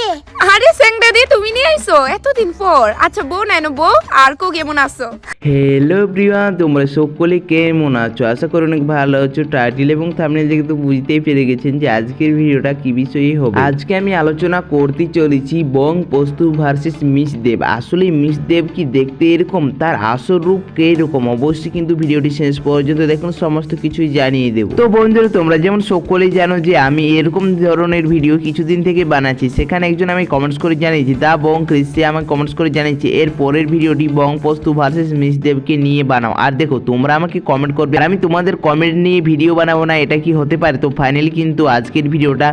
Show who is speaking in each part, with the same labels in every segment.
Speaker 1: আইছে
Speaker 2: আরে স্যাংডা দি, তুমি আইছো? এতদিন পর। আচ্ছা বউ বউ? আর কো কেমন আছো?
Speaker 3: হ্যালো তোমরা সকলে কেমন আছো? আশা করি অনেক ভালো আছো। টাইটেল এবং থামনেল দেখে তো বুঝতেই পেরে গেছেন যে আজকের ভিডিওটা কি বিষয়ে হবে। আজকে আমি আলোচনা করতে চলেছি বং পোস্তু ভার্সেস মিস দেব আসলে মিস দেব কি দেখতে এরকম? তার আসল রূপ কে এরকম? অবশ্যই কিন্তু ভিডিওটি শেষ পর্যন্ত দেখুন, সমস্ত কিছুই জানিয়ে দেবো। তো বন্ধুরা, তোমরা যেমন সকলেই জানো যে আমি এরকম ধরনের ভিডিও কিছুদিন থেকে বানাচ্ছি। সেখানে একজন আমি কমেন্টস করে জানিয়েছি দা বং ক্রিস্টি আমাকে কমেন্টস করে জানিয়েছে এর পরের ভিডিওটি বং পোস্তু ভার্সেস মিস দেবকে নিয়ে বানাও। আর দেখো তোমরা আমাকে কমেন্ট করবে আর আমি তোমাদের কমেন্ট নিয়ে ভিডিও বানাবো না এটা কি হতে পারে? তো ফাইনালি কিন্তু আজকের ভিডিওটা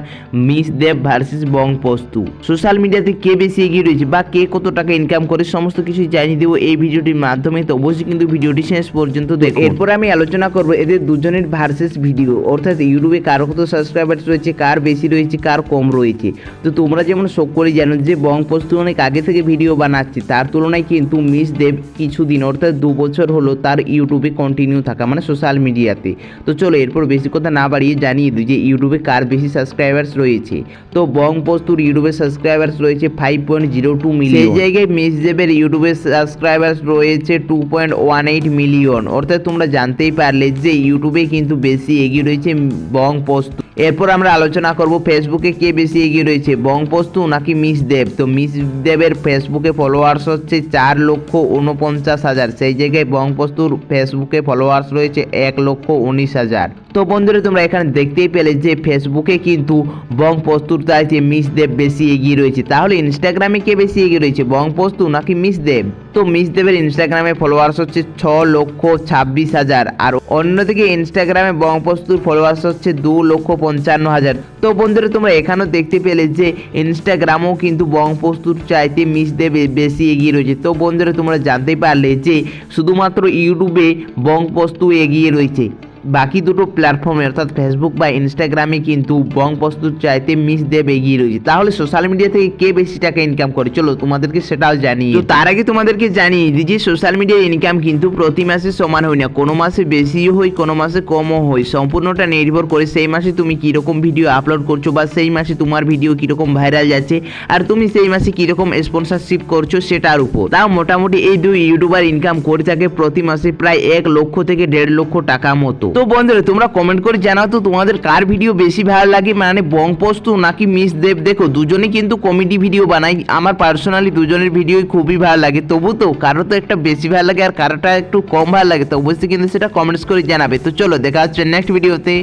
Speaker 3: miss Dev versus Bong Posto. Social মিডিয়াতে কে বেশি এগিয়ে রয়েছে বা কে কত টাকা ইনকাম করে সমস্ত কিছু জানিয়ে দেবো এই ভিডিওটির মাধ্যমে। তো অবশ্যই কিন্তু ভিডিওটি শেষ পর্যন্ত দেখো। এরপর আমি আলোচনা করব এদের দুজনের ভার্সেস ভিডিও অর্থাৎ ইউটিউবে কার কত সাবস্ক্রাইবার রয়েছে কার বেশি রয়েছে কার কম রয়েছে। তো তোমরা যেমন সকলেই জানো যে বং পোস্তু অনেক আগে থেকে ভিডিও বানাচ্ছে তার তুলনায় কিন্তু মিস দেব কিছুদিন অর্থাৎ দু বছর হলো তার ইউটিউবে কন্টিনিউ থাকা মানে সোশ্যাল মিডিয়াতে তো। চলো এরপর বেশি কথা না বাড়িয়ে জানিয়ে দিই যে ইউটিউবে কার বেশি সাবস্ক্রাইবার্স রয়েছে। তো বং পোস্তুর ইউটিউবে সাবস্ক্রাইবার্স রয়েছে five point zero two million সেই জায়গায় মিস দেবের ইউটিউবে সাবস্ক্রাইবার্স রয়েছে two point one eight million অর্থাৎ তোমরা জানতেই পারলে যে ইউটিউবে কিন্তু বেশি এগিয়ে রয়েছে বং পোস্তু এরপর আমরা আলোচনা করব ফেসবুকে কে বেশি এগিয়ে রয়েছে। বং পোস্তু নাকি মিস দেব তো মিস দেবের ফেসবুকে ফলোয়ার্স হচ্ছে চার লক্ষ উনপঞ্চাশ হাজার। সেই জায়গায় বং পোস্তুর ফেসবুকে ফলোয়ার্স রয়েছে এক লক্ষ উনিশ হাজার। তো বন্ধুরা, তোমরা এখানে দেখতেই পেলে যে ফেসবুকে কিন্তু বং পস্তুর চাইছে মিস দেব বেশি এগিয়ে রয়েছে। তাহলে ইনস্টাগ্রামে কে বেশি এগিয়ে রয়েছে? বং পস্তু নাকি মিস দেব তো মিস দেবের ইনস্টাগ্রামে ফলোয়ার্স হচ্ছে ছ লক্ষ ছাব্বিশ হাজার আর অন্যদিকে ইনস্টাগ্রামে বঙ্গপস্তুর পোস্তুর ফলোয়ার্স হচ্ছে দু লক্ষ পঞ্চান্ন হাজার। তো বন্ধুরা, তোমরা এখানেও দেখতে পেলে যে ইনস্টাগ্রামও কিন্তু বঙ্গপস্তুর পোস্তুর চাইতে মিস দেবে বেশি এগিয়ে রয়েছে। তো বন্ধুরা, তোমরা জানতে পারলে যে শুধুমাত্র ইউটিউবে বঙ্গপস্তু পোস্তু এগিয়ে রয়েছে। বাকি দুটো প্ল্যাটফর্মে অর্থাৎ ফেসবুক বা ইনস্টাগ্রামে কিন্তু বং প্রস্তুত চাইতে মিস দেব এগিয়ে রয়েছে। তাহলে সোশ্যাল মিডিয়া থেকে কে বেশি টাকা ইনকাম করে? চলো তোমাদেরকে সেটাও জানি তো তার আগে তোমাদেরকে জানি যে সোশ্যাল মিডিয়া ইনকাম কিন্তু প্রতি মাসে সমান হয় না। কোনো মাসে বেশিও হয় কোনো মাসে কমও হয়। সম্পূর্ণটা নির্ভর করে সেই মাসে তুমি কীরকম ভিডিও আপলোড করছ বা সেই মাসে তোমার ভিডিও কীরকম ভাইরাল যাচ্ছে আর তুমি সেই মাসে কীরকম স্পন্সরশিপ করছ সেটার উপর। তাও মোটামুটি এই দুই ইউটিউবার ইনকাম করে থাকে প্রতি মাসে প্রায় এক লক্ষ থেকে দেড় লক্ষ টাকা মতো। তো বন্ধুরা, তোমরা কমেন্ট করে জানাও তো তোমাদের কার ভিডিও বেশি ভালো লাগে। মানে বংপস্তু নাকি মিস দেব? দেখো, দুজনেই কিন্তু কমেডি ভিডিও বানাই। আমার পার্সোনালি দুজনের ভিডিওই খুবই ভালো লাগে। তবু তো কারও তো একটা বেশি ভালো লাগে আর কারোটা একটু কম ভালো লাগে। তো অবশ্যই কিন্তু সেটা কমেন্টস করে জানাবে। তো চলো, দেখা হচ্ছে নেক্সট ভিডিওতে